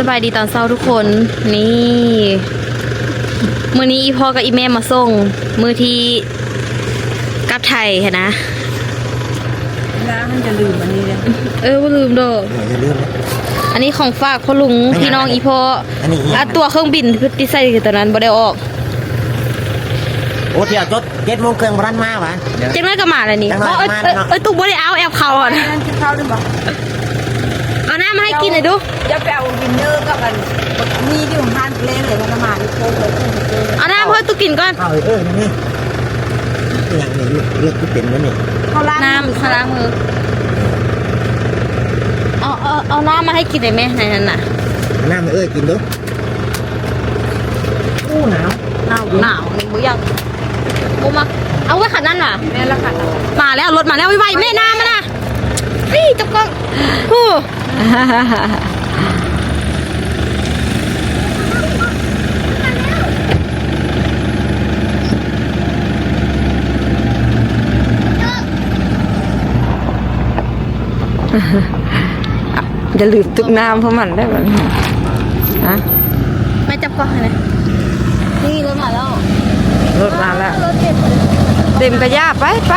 สบายดีตอนเช้าทุกคน นี่มือนี้อีพ่อกับอีแม่มาส่ง มือที่กลับไทยค่ะนะแล้วมันจะลืมอันนี้เลยเออบ่ลืมเด้ออย่าลืมนะอันนี้ของฝากพ่อลุงไม่พี่น้องงั้นอีพ่ออนนี้อีกอะตัวเครื่องบินที่ใส่ตอนนั้นบ่ได้ออกโอ้เดี๋ยวจดเจ็ดโมงครึ่งรันมาวะเจ๊น้อยก็มาแล้วนี่จังหวะเอ้ยมาเอ้ยเนาะเอ้ยตุ๊กบ่ได้เอาแอบเขาอะนั่นจะเข้าได้บอกเอาน้ำมาให้กินหน่อยดูจะไปเอาวินเนอร์กับอันมีที่ของท่านเล่นเลยมันมาที่โค้งเลยเอาน้ำเพื่อตุ๊กกินก่อนเอาเออนี่อย่างนี้เลือกที่เป็นนั่นนี่เขาล้างน้ำข้างล้างมือเอาเอาเอาน้ำมาให้กินได้ไหมในนั้นน่ะน้ำเอ้ยกินดูอู้หนาวหนาวหนาวนี่บ่อยากบ่มาเอาไว้ขันนั่นว่ะแม่ละค่ะมาแล้วรถมาแล้วไวๆแม่น้ำมานะพี่จับกล้องฮู้ จะลืมตึกน้ำเพราะมันได้แบบฮะแม่จับกล้องให้หน่อยนี่รถมาแล้ว รถมาแล้วรถเต็มเต็มกระยาไปไป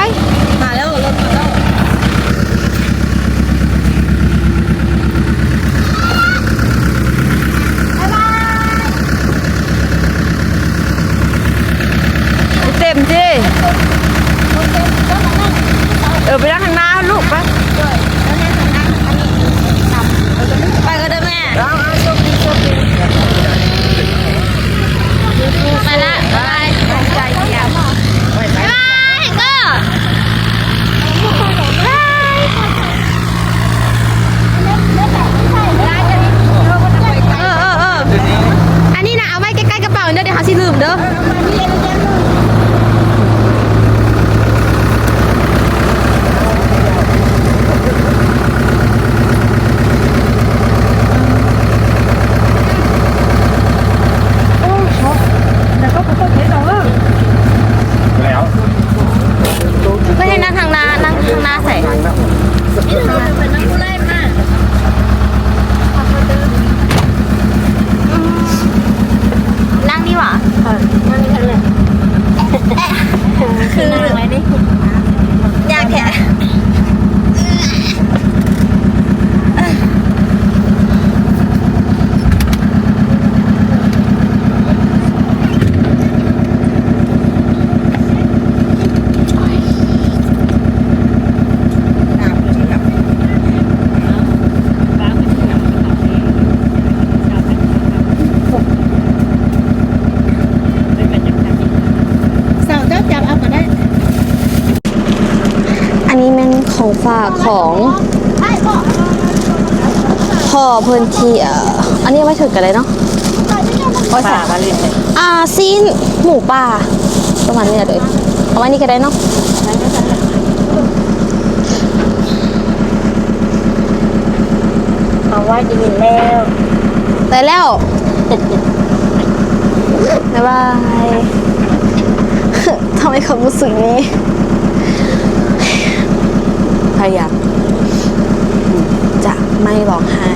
มาแล้วรถมาแล้ว เต็มจี ไปนั่งข้างหน้าลูกไปไปก็ได้แม่ไปละไป ใจเย็น ไปก็เออเออเอออันนี้นะเอาไว้ใกล้ๆกระเป๋าเด้อเดี๋ยวเขาสิลืมเด้อ แล้ว ไม่ให้นั่งทางหน้านั่งทางหน้าใส่นั่งดีหว่าคืออยากแค่ สาวเจ้าจับเอาก็ได้ อันนี้แม่น ของฝากของพ่อเพิ่นที่เอ่ออันนี้เอาไว้ถึงกันเลยเนาะเอาไว้ใส่ป่ามาเลยอ่าซีนหมูป่าประมาณนี้แหละเด้อเอาไว้นี่ก็ได้เนาะเอาไว้จะมีแล้วได้แล้วบ๊ายบายทำไมความรู้สึกนี้ พยายามจะไม่ร้องไห้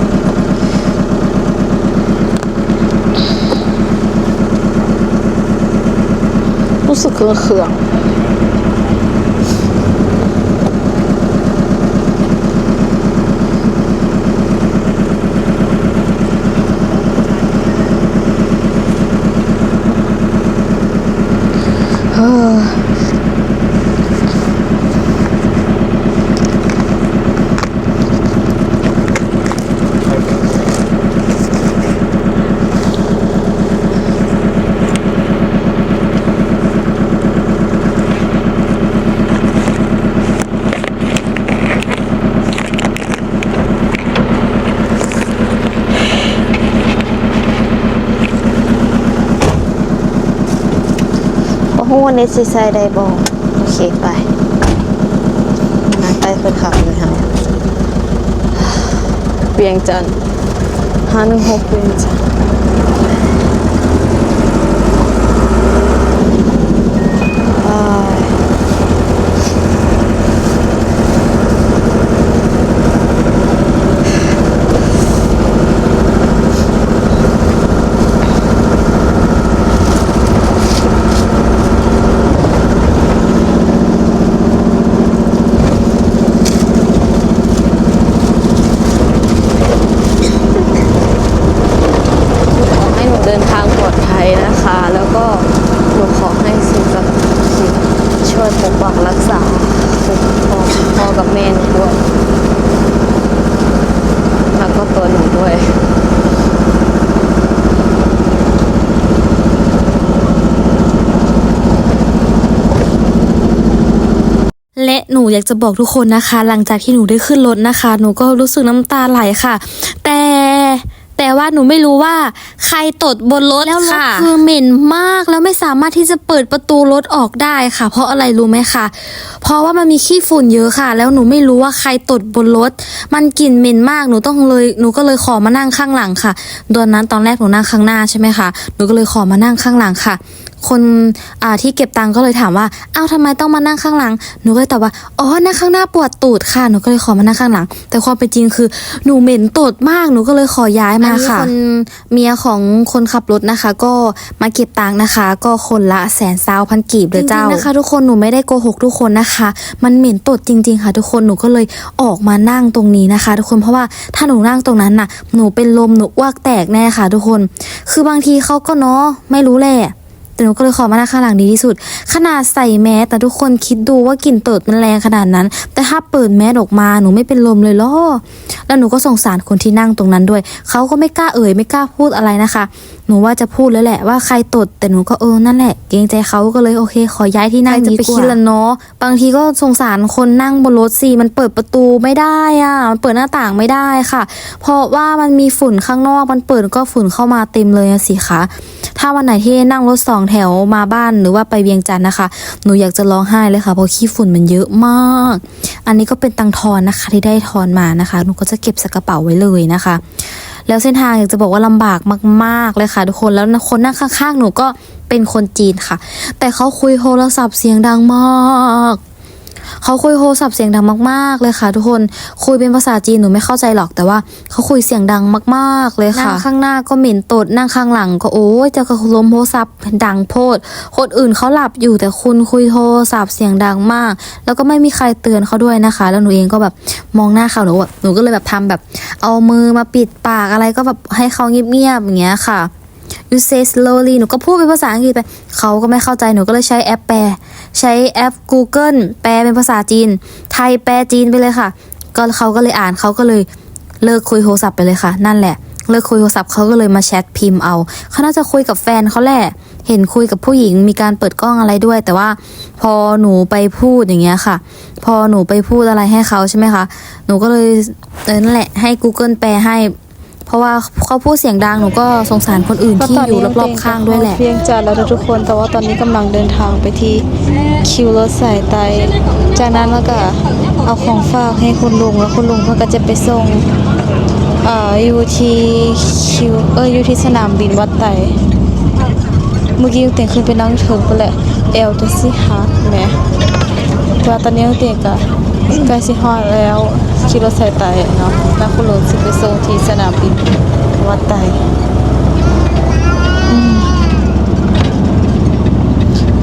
รู้สึกเคืองเคืองเออโอ้โห วันนี้สิใส่ได้บ่โอเคไปนั่งไปคนขับเลยค่ะเบียงจันทร์ห้าหนึ่งหกเวียงจัน อยากจะบอกทุกคนนะคะ หลังจากที่หนูได้ขึ้นรถนะคะ หนูก็รู้สึกน้ำตาไหลค่ะ แต่แต่ว่าหนูไม่รู้ว่าใครตดบนรถแล้วรถคือเหม็นมากแล้วไม่สามารถที่จะเปิดประตูรถออกได้ค่ะ เพราะอะไรรู้ไหมคะเพราะว่ามันมีขี้ฝุ่นเยอะค่ะ แล้วหนูไม่รู้ว่าใครตดบนรถ มันกลิ่นเหม็นมากหนูต้องเลยหนูก็เลยขอมานั่งข้างหลังค่ะตอนนั้นตอนแรกหนูนั่งข้างหน้าใช่ไหมคะหนูก็เลยขอมานั่งข้างหลังค่ะ คนอ่าที่เก็บตังค์ก็เลยถามว่าอ้าวทำไมต้องมานั่งข้างหลัง หนูก็เลยตอบว่าอ๋อนั่งข้างหน้าปวดตูดค่ะหนูก็เลยขอมานั่งข้างหลัง แต่ความเป็นจริงคือหนูเหม็นตูดมากหนูก็เลยขอย้ายมาค่ะคนเมียของคนขับรถนะคะ ก็มาเก็บตังค์นะคะ ก็คนละแสนซาวพันกีบเลยเจ้านะคะทุกคนหนูไม่ได้โกหกทุกคนนะคะ มันเหม็นตูดจริง ๆ ค่ะ ทุกคนหนูก็เลยออกมานั่งตรงนี้นะคะ ทุกคนเพราะว่าถ้าหนูนั่งตรงนั้นน่ะหนูเป็นลมหนูอ้วกแตกแน่ค่ะ ทุกคน คือบางทีเขาก็เนาะไม่รู้แหละ แต่หนูก็เลยขอมานั่งข้างหลังดีที่สุด ขนาดใส่แมสแต่ทุกคนคิดดูว่ากลิ่นเติดมันแรงขนาดนั้น แต่ถ้าเปิดแมสออกมาหนูไม่เป็นลมเลยล่อแล้วหนูก็สงสารคนที่นั่งตรงนั้นด้วย เขาก็ไม่กล้าเอ่ยไม่กล้าพูดอะไรนะคะ หนูว่าจะพูดแล้วแหละว่าใครตด แต่หนูก็เออนั่นแหละ เกรงใจเขาก็เลยโอเค ขอย้ายที่นั่งจะไปคิดละเนาะบางทีก็สงสารคนนั่งบนรถสิมันเปิดประตูไม่ได้อะมันเปิดหน้าต่างไม่ได้ค่ะ เพราะว่ามันมีฝุ่นข้างนอกมันเปิดก็ฝุ่นเข้ามาเต็มเลยอะสิคะถ้าวันไหนที่นั่งรถสองแถวมาบ้านหรือว่าไปเวียงจันทร์นะคะ หนูอยากจะร้องไห้เลยค่ะเพราะขี้ฝุ่นมันเยอะมาก อันนี้ก็เป็นตังค์ทอนนะคะที่ได้ทอนมานะคะ หนูก็จะเก็บใส่กระเป๋าไว้เลยนะคะ แล้วเส้นทางอยากจะบอกว่าลำบากมาก ๆ เลยค่ะ ทุกคนแล้วคนนั่งข้างๆหนูก็เป็นคนจีนค่ะ แต่เขาคุยโทรศัพท์เสียงดังมาก เขาคุยโทรศัพท์เสียงดังมากๆเลยค่ะ ทุกคนคุยเป็นภาษาจีนหนูไม่เข้าใจหรอกแต่ว่าเขาคุยเสียงดังมากๆเลยค่ะนั่งข้างหน้าก็เหม็นตดนั่งข้างหลังก็โอ้ยจะกระล้มโทรศัพท์ดังโพดคนอื่นเขาหลับอยู่แต่คุณคุยโทรศัพท์เสียงดังมาก แล้วก็ไม่มีใครเตือนเขาด้วยนะคะ แล้วหนูเองก็แบบมองหน้าเขาหนูแบบหนูก็เลยแบบทำแบบ เอามือมาปิดปากอะไรก็แบบให้เขาเงียบๆอย่างเงี้ยค่ะ you say slowly หนูก็พูดเป็นภาษาอังกฤษไป เขาก็ไม่เข้าใจหนูก็เลยใช้แอปแปล ใช้แอป Google แปลเป็นภาษาจีน ไทยแปลจีนไปเลยค่ะ ก็เขาก็เลยอ่านเขาก็เลยเลิกคุยโทรศัพท์ไปเลยค่ะ นั่นแหละ เลิกคุยโทรศัพท์เขาก็เลยมาแชทพิมพ์เอา เขาน่าจะคุยกับแฟนเขาแหละ เห็นคุยกับผู้หญิงมีการเปิดกล้องอะไรด้วย แต่ว่าพอหนูไปพูดอย่างเงี้ยค่ะ พอหนูไปพูดอะไรให้เขาใช่ไหมคะ หนูก็เลยเออนั่นแหละให้ Google แปลให้ เพราะว่าเขาพูดเสียงดังหนูก็สงสารคนอื่นที่อยู่รอบๆข้างด้วยแหละเพียงจัดแล้วทุกคน แต่ว่าตอนนี้กำลังเดินทางไปที่คิวรถสายไต จากนั้นแล้วก็เอาของฝากให้คุณลุงแล้วคุณลุงเขาก็จะไปส่งเอ่ออยู่ที่คิวเอออยู่ที่สนามบินวัดไต เมื่อกี้ยังเตียงขึ้นไปนั่งถึงไปแหละเอลจะสิฮักแหม่แต่ว่าตอนนี้ยังเตียงก็ ใกล้สิฮอดแล้วขี่รถสายไตเนาะแล้วคุณลุงสิไปส่งที่สนามบินวัดไต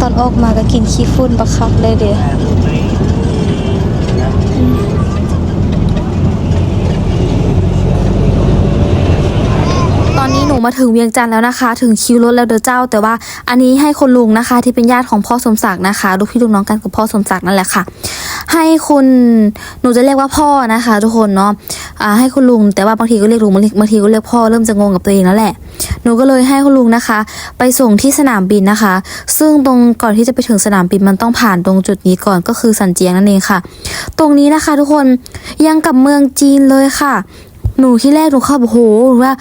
ตอนออกมาก็กินขี้ฝุ่นบักคักเลยเดีย ตอนนี้หนู มาถึงเวียงจันทร์แล้วนะคะ ถึงคิวรถแล้วเด้อเจ้า แต่ว่าอันนี้ให้คนลุงนะคะ ที่เป็นญาติของพ่อสมศักดิ์นะคะลูกพี่ลูกน้องกันกับพ่อสมศักดิ์นั่นแหละค่ะ ให้คุณหนูจะเรียกว่าพ่อนะคะ ทุกคนเนาะให้คุณลุง แต่ว่าบางทีก็เรียกลุงบางทีก็เรียกพ่อเริ่มจะงงกับตัวเองแล้วแหละหนูก็เลยให้คุณลุงนะคะ ไปส่งที่สนามบินนะคะ ซึ่งตรงก่อนที่จะไปถึงสนามบินมันต้องผ่านตรงจุดนี้ก่อนก็คือสันเจียงนั่นเองค่ะ ตรงนี้นะคะ ทุกคนยังกับเมืองจีนเลยค่ะ หนูที่แรกหนูเข้าโอ้โหว่า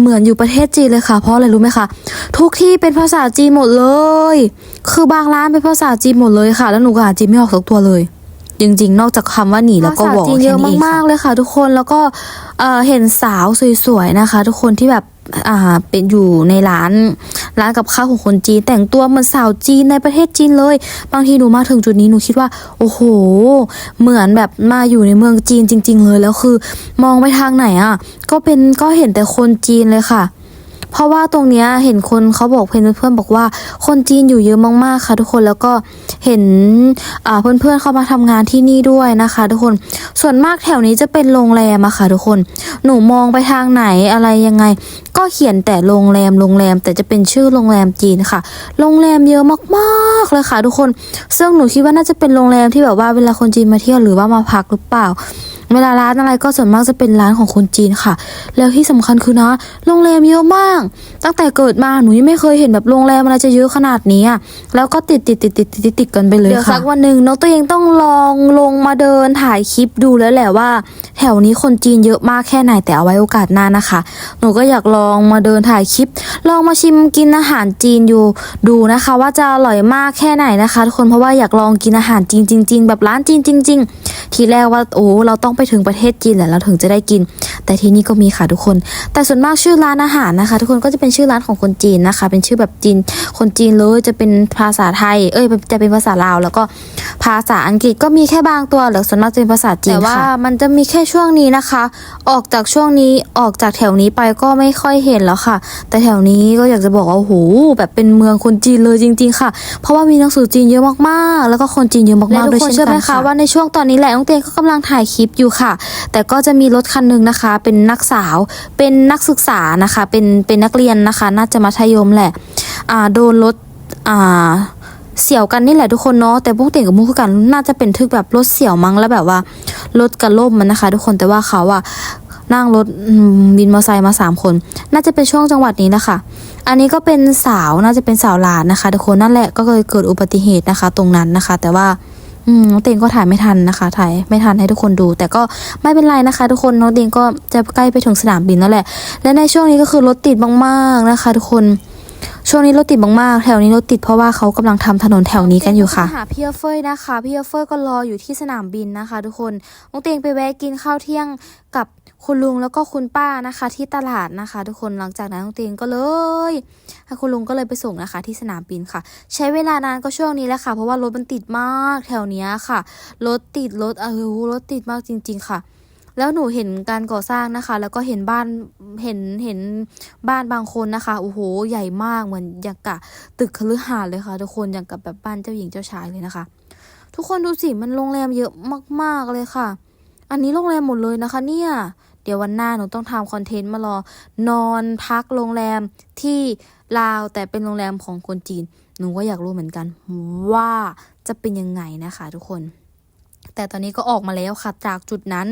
เหมือนอยู่ประเทศจีนเลยค่ะ เพราะอะไรรู้ไหมคะทุกที่เป็นภาษาจีนหมดเลย คือบางร้านเป็นภาษาจีนหมดเลยค่ะ แล้วหนูก็อ่านจีนไม่ออกสักตัวเลย จริงๆ นอกจากคำว่าหนีแล้วก็วอกจีนเยอะมากๆเลยค่ะ ทุกคนแล้วก็เห็นสาวสวยๆนะคะ ทุกคนที่แบบ อ่าเป็นอยู่ในร้านร้านกับข้าวของคนจีน แต่งตัวเหมือนสาวจีนในประเทศจีนเลย บางทีหนูมาถึงจุดนี้หนูคิดว่า โอ้โห เหมือนแบบมาอยู่ในเมืองจีนจริง ๆ เลยแล้วคือ มองไปทางไหนอะก็เป็นก็เห็นแต่คนจีนเลยค่ะ เพราะว่าตรงเนี้ยเห็นคนเขาบอกเพื่อนเพื่อนๆบอกว่า คนจีนอยู่เยอะมากๆค่ะ ทุกคนแล้วก็เห็นอ่าเพื่อนๆเขามาทำงานที่นี่ด้วยนะคะ ทุกคนส่วนมากแถวนี้จะเป็นโรงแรมอะค่ะ ทุกคน หนูมองไปทางไหนอะไรยังไง ก็เขียนแต่โรงแรมโรงแรม แต่จะเป็นชื่อโรงแรมจีนค่ะ โรงแรมเยอะมากๆเลยค่ะ ทุกคน ซึ่งหนูคิดว่าน่าจะเป็นโรงแรมที่แบบว่าเวลาคนจีนมาเที่ยวหรือว่ามาพักหรือเปล่า เวลาร้านอะไรก็ส่วนมากจะเป็นร้านของคนจีนค่ะ แล้วที่สำคัญคือนะ โรงแรมเยอะมาก ตั้งแต่เกิดมาหนูยังไม่เคยเห็นแบบโรงแรมอะไรจะเยอะขนาดนี้อะแล้วก็ติดติดติดติดติดติดกันไปเลยค่ะเดี๋ยวสักวันหนึ่งน้องตัวเองต้องลองลงมาเดินถ่ายคลิปดูแล้วแหละว่า แถวนี้คนจีนเยอะมากแค่ไหนแต่เอาไว้โอกาสหน้านะคะ หนูก็อยากลองมาเดินถ่ายคลิป ลองมาชิมกินอาหารจีนอยู่ดูนะคะ ว่าจะอร่อยมากแค่ไหนนะคะทุกคนเพราะว่าอยากลองกินอาหารจีนจริง ๆ แบบร้านจีนจริง ๆ ทีแรกว่าโอ้เราต้องไปถึงประเทศจีนแหละเราถึงจะได้กิน แต่ที่นี่ก็มีค่ะทุกคน แต่ส่วนมากชื่อร้านอาหารนะคะ ทุกคนก็จะเป็นชื่อร้านของคนจีนนะคะ เป็นชื่อแบบจีน คนจีนเลยจะเป็นภาษาไทย เอ้ยจะเป็นภาษาลาว แล้วก็ภาษาอังกฤษก็มีแค่บางตัวหรือส่วนมากจะเป็นภาษาจีนแต่ว่ามันจะมีแค่ช่วงนี้นะคะ ออกจากช่วงนี้ออกจากแถวนี้ไปก็ไม่ค่อยเห็นแล้วค่ะ แต่แถวนี้ก็อยากจะบอกว่าโอ้โหแบบเป็นเมืองคนจีนเลยจริง ๆ ค่ะ เพราะว่ามีหนังสือจีนเยอะมากๆ แล้วก็คนจีนเยอะมากๆด้วยเช่นกันเชื่อไหมคะว่าในช่วงตอนนี้แหละน้องเตียนก็กำลังถ่ายคลิปอยู่ค่ะ แต่ก็จะมีรถคันหนึ่งนะคะ เป็นนักสาว เป็นนักศึกษานะคะ เป็นเป็นนักเรียนนะคะ น่าจะมัธยมแหละอ่าโดนรถอ่าเสี่ยวกันนี่แหละทุกคนเนาะแต่พวกเต่งกับมุกคือกันน่าจะเป็นทึกแบบรถเสี่ยวมั้งแล้วแบบว่ารถกระล่มมันนะคะ ทุกคนแต่ว่าเขาอะนั่งรถบินมอเตอร์ไซค์มาสามคน น่าจะเป็นช่วงจังหวัดนี้นะคะอันนี้ก็เป็นสาวน่าจะเป็นสาวหลานนะคะ ทุกคนนั่นแหละก็เลยเกิดอุบัติเหตุนะคะ ตรงนั้นนะคะ แต่ว่า อืมน้องเตงก็ถ่ายไม่ทันนะคะ ถ่ายไม่ทันให้ทุกคนดู แต่ก็ไม่เป็นไรนะคะ ทุกคนน้องเตงก็จะใกล้ไปถึงสนามบินแล้วแหละ และในช่วงนี้ก็คือรถติดมากๆนะคะ ทุกคน ช่วงนี้รถติดมากๆ แถวนี้รถติดเพราะว่าเขากำลังทำถนนแถวนี้กันอยู่ค่ะหาพี่เฟยนะคะพี่เฟยก็รออยู่ที่สนามบินนะคะ ทุกคนน้องเตียงไปแวะกินข้าวเที่ยงกับคุณลุงแล้วก็คุณป้านะคะ ที่ตลาดนะคะ ทุกคนหลังจากนั้นน้องเตียงก็เลยให้คุณลุงก็เลยไปส่งนะคะ ที่สนามบินค่ะ ใช้เวลานานก็ช่วงนี้แหละค่ะ เพราะว่ารถมันติดมากแถวนี้ค่ะรถติดรถเออรถติดมากจริง ๆ ค่ะ แล้วหนูเห็นการก่อสร้างนะคะ แล้วก็เห็นบ้านเห็นเห็นบ้านบางคนนะคะโอ้โหใหญ่มากเหมือนอย่างกับตึกคฤหาสน์เลยค่ะ ทุกคนอย่างกับแบบบ้านเจ้าหญิงเจ้าชายเลยนะคะ ทุกคนดูสิมันโรงแรมเยอะมาก ๆเลยค่ะ อันนี้โรงแรมหมดเลยนะคะ เนี่ยเดี๋ยววันหน้าหนูต้องทำคอนเทนต์มารอนอนพักโรงแรมที่ลาวแต่เป็นโรงแรมของคนจีน หนูก็อยากรู้เหมือนกันว่าจะเป็นยังไงนะคะทุกคน แต่ตอนนี้ก็ออกมาแล้วค่ะจากจุดนั้น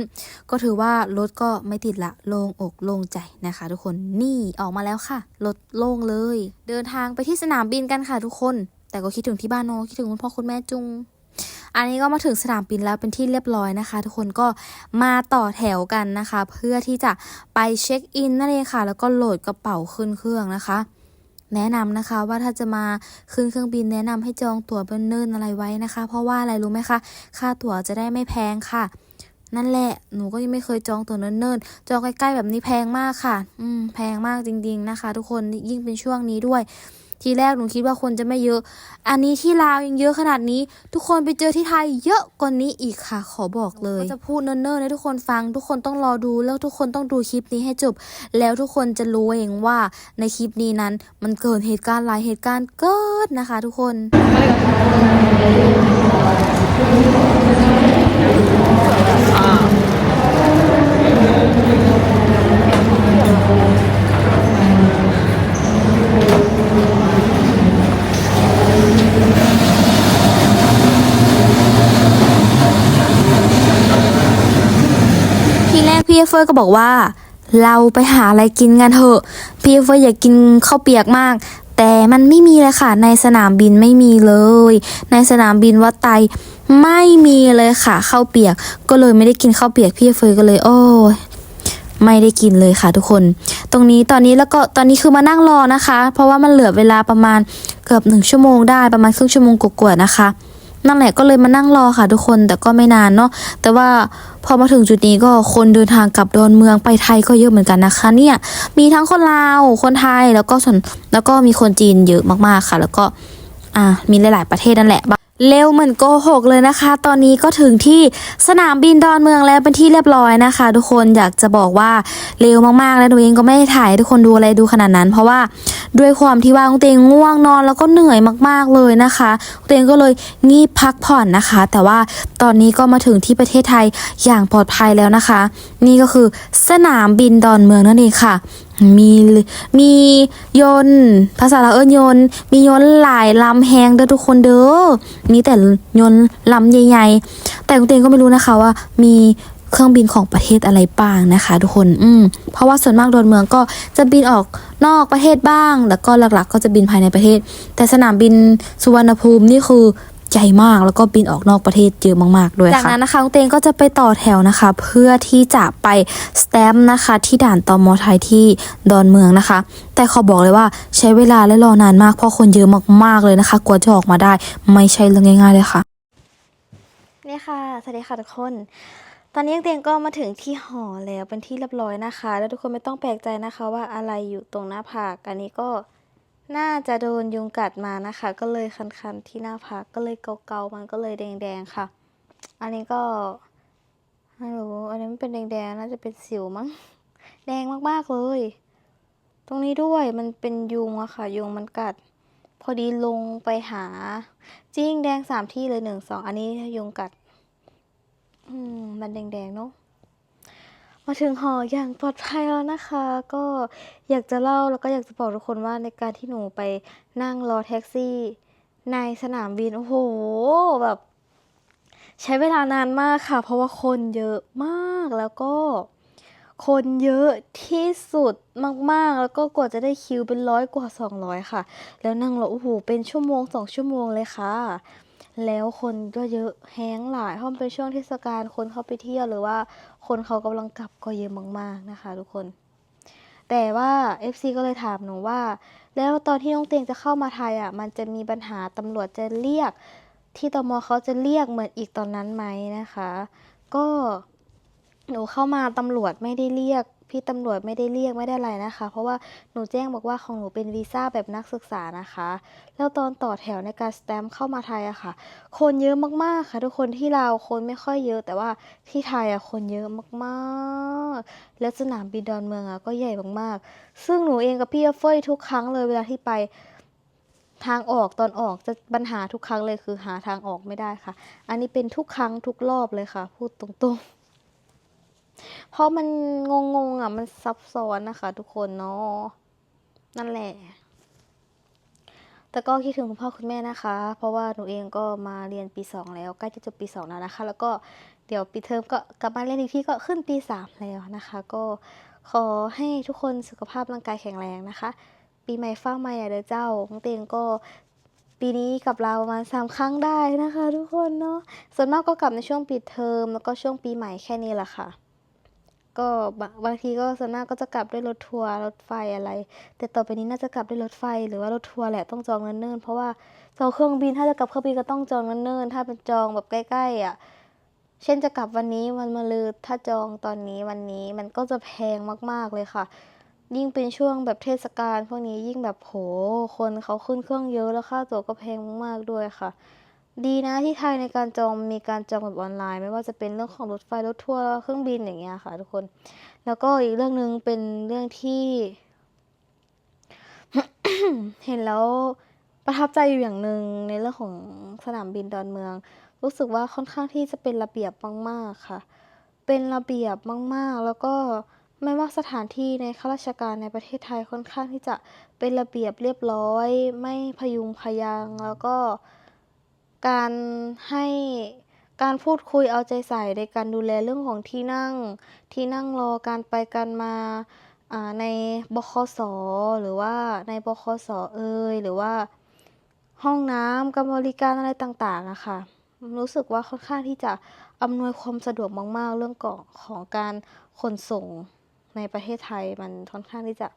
ก็ถือว่ารถก็ไม่ติดละโล่งอกโล่งใจนะคะ ทุกคนนี่ออกมาแล้วค่ะรถโล่งเลย เดินทางไปที่สนามบินกันค่ะทุกคน แต่ก็คิดถึงที่บ้านเนอะคิดถึงคุณพ่อคุณแม่จุงอันนี้ก็มาถึงสนามบินแล้วเป็นที่เรียบร้อยนะคะ ทุกคนก็มาต่อแถวกันนะคะ เพื่อที่จะไปเช็คอินนั่นเองค่ะ แล้วก็โหลดกระเป๋าขึ้นเครื่องนะคะ แนะนำนะคะ ว่าถ้าจะมาขึ้นเครื่องบินแนะนำให้จองตั๋วเนิ่นๆอะไรไว้นะคะ เพราะว่าอะไรรู้ไหมคะ ค่าตั๋วจะได้ไม่แพงค่ะ นั่นแหละ หนูก็ยังไม่เคยจองตั๋วเนิ่นๆ จองใกล้ๆแบบนี้แพงมากค่ะ อืม แพงมากจริง ๆนะคะ ทุกคนยิ่งเป็นช่วงนี้ด้วย ทีแรกหนูคิดว่าคนจะไม่เยอะ อันนี้ที่ลาวยังเยอะขนาดนี้ ทุกคนไปเจอที่ไทยเยอะกว่านี้อีกค่ะ ขอบอกเลยจะพูดเนิ่นๆให้ทุกคนฟัง ทุกคนต้องรอดูแล้วทุกคนต้องดูคลิปนี้ให้จบ แล้วทุกคนจะรู้เองว่าในคลิปนี้นั้น มันเกิดเหตุการณ์หลายเหตุการณ์เกิดนะคะ ทุกคน ทีแรกพี่เฟยก็บอกว่า เราไปหาอะไรกินกันเถอะ พี่เฟยอยากกินข้าวเปียกมาก แต่มันไม่มีเลยค่ะ ในสนามบินไม่มีเลย ในสนามบินวัดไตไม่มีเลยค่ะข้าวเปียก ก็เลยไม่ได้กินข้าวเปียกพี่เฟยก็เลย โอ้ยไม่ได้กินเลยค่ะทุกคน ตรงนี้ตอนนี้แล้วก็ตอนนี้คือมานั่งรอนะคะ เพราะว่ามันเหลือเวลาประมาณเกือบหนึ่งชั่วโมงได้ประมาณครึ่งชั่วโมงกว่าๆนะคะ นั่นแหละก็เลยมานั่งรอค่ะทุกคนแต่ก็ไม่นานเนาะแต่ว่าพอมาถึงจุดนี้ก็คนเดินทางกลับดอนเมืองไปไทยก็เยอะเหมือนกันนะคะ เนี่ยมีทั้งคนลาวคนไทยแล้วก็ส่วนแล้วก็มีคนจีนเยอะมากๆค่ะ แล้วก็อ่ามีหลาย ๆประเทศนั่นแหละ เร็วเหมือนโกหกเลยนะคะ ตอนนี้ก็ถึงที่สนามบินดอนเมืองแล้วเป็นที่เรียบร้อยนะคะ ทุกคนอยากจะบอกว่าเร็วมากๆ แล้วตัวเองก็ไม่ได้ถ่ายทุกคนดูอะไรดูขนาดนั้น เพราะว่าด้วยความที่ว่าตัวเองง่วงนอนแล้วก็เหนื่อยมากๆเลยนะคะตัวเองก็เลยงีบพักผ่อนนะคะ แต่ว่าตอนนี้ก็มาถึงที่ประเทศไทยอย่างปลอดภัยแล้วนะคะ นี่ก็คือสนามบินดอนเมืองนั่นเองค่ะ มีมียนภาษาลาวเอิ้นยนมียนหลายลำแหงเด้อทุกคนเด้อมีแต่ยนลำใหญ่ๆ แต่คุณเตงก็ไม่รู้นะคะว่า มีเครื่องบินของประเทศอะไรบ้างนะคะ ทุกคนอืมเพราะว่าส่วนมากดอนเมืองก็จะบินออกนอกประเทศบ้าง แล้วก็หลักๆ ก็จะบินภายในประเทศ แต่สนามบินสุวรรณภูมินี่คือ ใหญ่มากแล้วก็บินออกนอกประเทศเยอะมากๆด้วยค่ะจากนั้นนะคะน้องเตงก็จะไปต่อแถวนะคะ เพื่อที่จะไปสแตมป์นะคะ ที่ด่านตอมอไทยที่ดอนเมืองนะคะ แต่ขอบอกเลยว่าใช้เวลาและรอนานมากเพราะคนเยอะมากๆเลยนะคะ กว่าจะออกมาได้ไม่ใช่เรื่องง่ายๆเลยค่ะนี่ค่ะสวัสดีค่ะทุกคน ตอนนี้เตียงก็มาถึงที่หอแล้วเป็นที่เรียบร้อยนะคะ แล้วทุกคนไม่ต้องแปลกใจนะคะว่าอะไรอยู่ตรงหน้าผากอันนี้ก็ น่าจะโดนยุงกัดมานะคะ ก็เลยคันๆที่หน้าผากก็เลยเกาๆมันก็เลยแดงๆค่ะ อันนี้ก็ไม่รู้อันนี้มันเป็นแดงๆน่าจะเป็นสิวมั้งแดงมากๆเลย ตรงนี้ด้วยมันเป็นยุงอะค่ะ ยุงมันกัด พอดีลงไปหาจริงแดงสามที่เลยหนึ่งสองอันนี้ยุงกัด อืมมันแดงๆเนาะ มาถึงหออย่างปลอดภัยแล้วนะคะ ก็อยากจะเล่าแล้วก็อยากจะบอกทุกคนว่าในการที่หนูไปนั่งรอแท็กซี่ในสนามบินโอ้โหแบบ ใช้เวลานานมากค่ะ เพราะว่าคนเยอะมากแล้วก็ คนเยอะที่สุดมากๆ แล้วก็กว่าจะได้คิวเป็นร้อยกว่า 200 ค่ะ แล้วนั่งรอโอ้โหเป็นชั่วโมงสองชั่วโมงเลยค่ะ แล้วคนก็เยอะแห้งหลายเพราะเป็นช่วงเทศกาลคนเข้าไปเที่ยวหรือว่าคนเขากำลังกลับก็เยอะมากๆนะคะ ทุกคน แต่ว่า FC ก็เลยถามหนูว่า แล้วตอนที่น้องเตียงจะเข้ามาไทยอะ มันจะมีปัญหาตำรวจจะเรียก ที่ตมเขาจะเรียกเหมือนอีกตอนนั้นไหมนะคะ ก็หนูเข้ามาตำรวจไม่ได้เรียก พี่ตำรวจไม่ได้เรียกไม่ได้อะไรนะคะ เพราะว่าหนูแจ้งบอกว่าของหนูเป็นวีซ่าแบบนักศึกษานะคะ แล้วตอนต่อแถวในการสแตมป์เข้ามาไทยอะค่ะ คนเยอะมากๆค่ะ ทุกคนที่ลาวคนไม่ค่อยเยอะ แต่ว่าที่ไทยอะคนเยอะมากๆ แล้วสนามบินดอนเมืองอะก็ใหญ่มากๆ ซึ่งหนูเองกับพี่เฟยทุกครั้งเลยเวลาที่ไปทางออกตอนออกจะปัญหาทุกครั้งเลยคือหาทางออกไม่ได้ค่ะ อันนี้เป็นทุกครั้งทุกรอบเลยค่ะ พูดตรงๆ เพราะมันงงๆอะ มันซับซ้อนนะคะ ทุกคนเนาะนั่นแหละ แต่ก็คิดถึงคุณพ่อคุณแม่นะคะ เพราะว่าหนูเองก็มาเรียนปีสองแล้ว ใกล้จะจบปีสองแล้วนะคะ แล้วก็เดี๋ยวปีเทอมก็กลับมาเรียนอีกที่ก็ขึ้นปีสามแล้วนะคะ ก็ขอให้ทุกคนสุขภาพร่างกายแข็งแรงนะคะ ปีใหม่ฟ้าใหม่อย่าเด้อเจ้าน้องเตงก็ปีนี้กับเราประมาณสามครั้งได้นะคะ ทุกคนเนาะส่วนมากก็กลับในช่วงปิดเทอมแล้วก็ช่วงปีใหม่แค่นี้แหละค่ะ ก็บางบางทีก็ส่วนมากก็จะกลับด้วยรถทัวร์รถไฟอะไร แต่ต่อไปนี้น่าจะกลับด้วยรถไฟหรือว่ารถทัวร์แหละต้องจองเนิ่นๆเพราะว่าจองเครื่องบินถ้าจะกลับเครื่องบินก็ต้องจองเนิ่นๆถ้าเป็นจองแบบใกล้ๆอะเช่นจะกลับวันนี้วันมะรืนถ้าจองตอนนี้วันนี้มันก็จะแพงมากๆเลยค่ะ ยิ่งเป็นช่วงแบบเทศกาลพวกนี้ยิ่งแบบโหคนเขาขึ้นเครื่องเยอะแล้วค่าตั๋วก็แพงมากๆด้วยค่ะ ดีนะที่ไทยในการจองมีการจองแบบออนไลน์ ไม่ว่าจะเป็นเรื่องของรถไฟรถทัวร์เครื่องบินอย่างเงี้ยค่ะ ทุกคน แล้วก็อีกเรื่องหนึ่งเป็นเรื่องที่ เห็นแล้วประทับใจอยู่อย่างหนึ่งในเรื่องของสนามบินดอนเมือง รู้สึกว่าค่อนข้างที่จะเป็นระเบียบมากๆค่ะ เป็นระเบียบมากๆ แล้วก็ไม่ว่าสถานที่ในข้าราชการในประเทศไทยค่อนข้างที่จะเป็นระเบียบเรียบร้อย ไม่พยุงพยังแล้วก็ การให้การพูดคุยเอาใจใส่ในการดูแลเรื่องของที่นั่ง ที่นั่งรอการไปการมาอ่าในบคสหรือว่าในบคสเอยหรือว่าห้องน้ำการบริการอะไรต่างๆอะค่ะรู้สึกว่าค่อนข้างที่จะอำนวยความสะดวกมาก ๆ เรื่องของของการขนส่งในประเทศไทยมันค่อนข้างที่จะ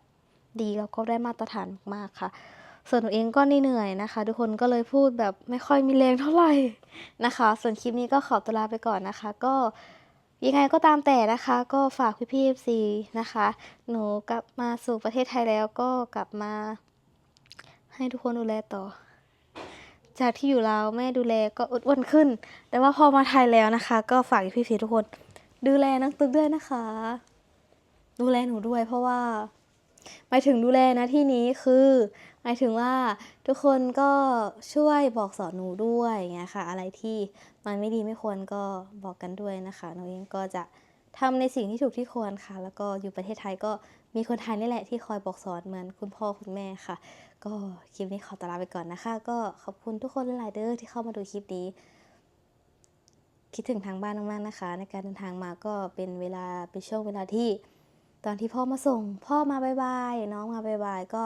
ดีแล้วก็ได้มาตรฐานมากๆค่ะ ส่วนหนูเองก็เหนื่อยนะคะ ทุกคนก็เลยพูดแบบไม่ค่อยมีแรงเท่าไหร่นะคะ ส่วนคลิปนี้ก็ขอตัวลาไปก่อนนะคะ ก็ยังไงก็ตามแต่นะคะ ก็ฝากพี่ๆ FC นะคะ หนูกลับมาสู่ประเทศไทยแล้วก็กลับมา ให้ทุกคนดูแลต่อ จากที่อยู่ลาวแม่ดูแลก็อ้วนขึ้น แต่ว่าพอมาไทยแล้วนะคะ ก็ฝากพี่ๆทุกคน ดูแลน้องตึกด้วยนะคะ ดูแลหนูด้วยเพราะว่าหมายถึงดูแลนะที่นี้คือ มายถึงว่าทุกคนก็ช่วยบอกสอนหนูด้วยอย่างเงี้ยค่ะ อะไรที่มันไม่ดีไม่ควรก็บอกกันด้วยนะคะหนูเองก็จะทำในสิ่งที่ถูกที่ควรค่ะ แล้วก็อยู่ประเทศไทยก็มีคนไทยนี่แหละที่คอยบอกสอนเหมือนคุณพ่อคุณแม่ค่ะ ก็คลิปนี้ขอตลาไปก่อนนะคะ ก็ขอบคุณทุกคนหลายเด้อที่เข้ามาดูคลิปนี้คคิดถึงทางบ้านมากๆนะคะ ในการเดินทางมาก็เป็นเวลาเป็นช่วงเวลาที่ ตอนที่พ่อมาส่ง พ่อมาบายๆน้องมาบายๆก็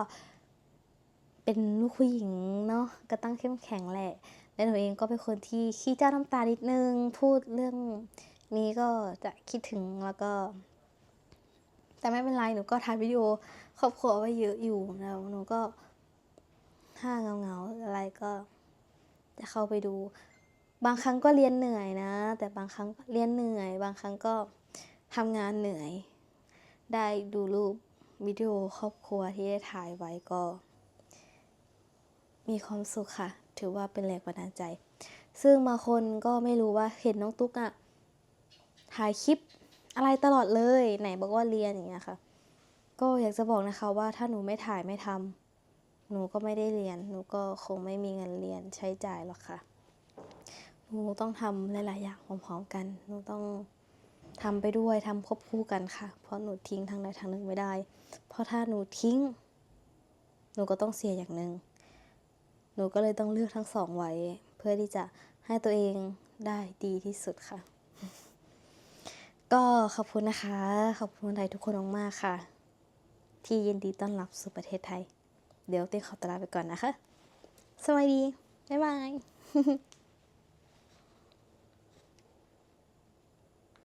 เป็นลูกผู้หญิงเนาะก็ตั้งเข้มแข็งแหละและหนูเองก็เป็นคนที่ขี้เจ้าน้ำตานิดนึง พูดเรื่องนี้ก็จะคิดถึงแล้วก็ แต่ไม่เป็นไรหนูก็ถ่ายวิดีโอครอบครัวไว้เยอะอยู่แล้วหนูก็ถ้าเงาๆอะไรก็จะเข้าไปดู บางครั้งก็เรียนเหนื่อยนะ แต่บางครั้งเรียนเหนื่อย บางครั้งก็ทำงานเหนื่อย ได้ดูรูปวิดีโอครอบครัวที่ได้ถ่ายไว้ก็ มีความสุขค่ะ ถือว่าเป็นแรงบันดาลใจ ซึ่งบางคนก็ไม่รู้ว่าเห็นน้องตุ๊กอะถ่ายคลิปอะไรตลอดเลยไหนบอกว่าเรียนอย่างเงี้ยค่ะ ก็อยากจะบอกนะคะว่าถ้าหนูไม่ถ่ายไม่ทำหนูก็ไม่ได้เรียน หนูก็คงไม่มีเงินเรียนใช้จ่ายหรอกค่ะ หนูต้องทำหลาย ๆ อย่างพร้อมๆกัน หนูต้องทำไปด้วยทำควบคู่กันค่ะ เพราะหนูทิ้งทางใดทางหนึ่งไม่ได้ เพราะถ้าหนูทิ้ง หนูก็ต้องเสียอย่างหนึ่ง หนูก็เลยต้องเลือกทั้งสองไว้ เพื่อที่จะให้ตัวเองได้ดีที่สุดค่ะ ก็ขอบคุณนะคะ ขอบคุณคนไทยทุกคนมากๆค่ะ ที่ยินดีต้อนรับสู่ประเทศไทย เดี๋ยวเต้ขอตลาไปก่อนนะคะ สวัสดี บ๊ายบาย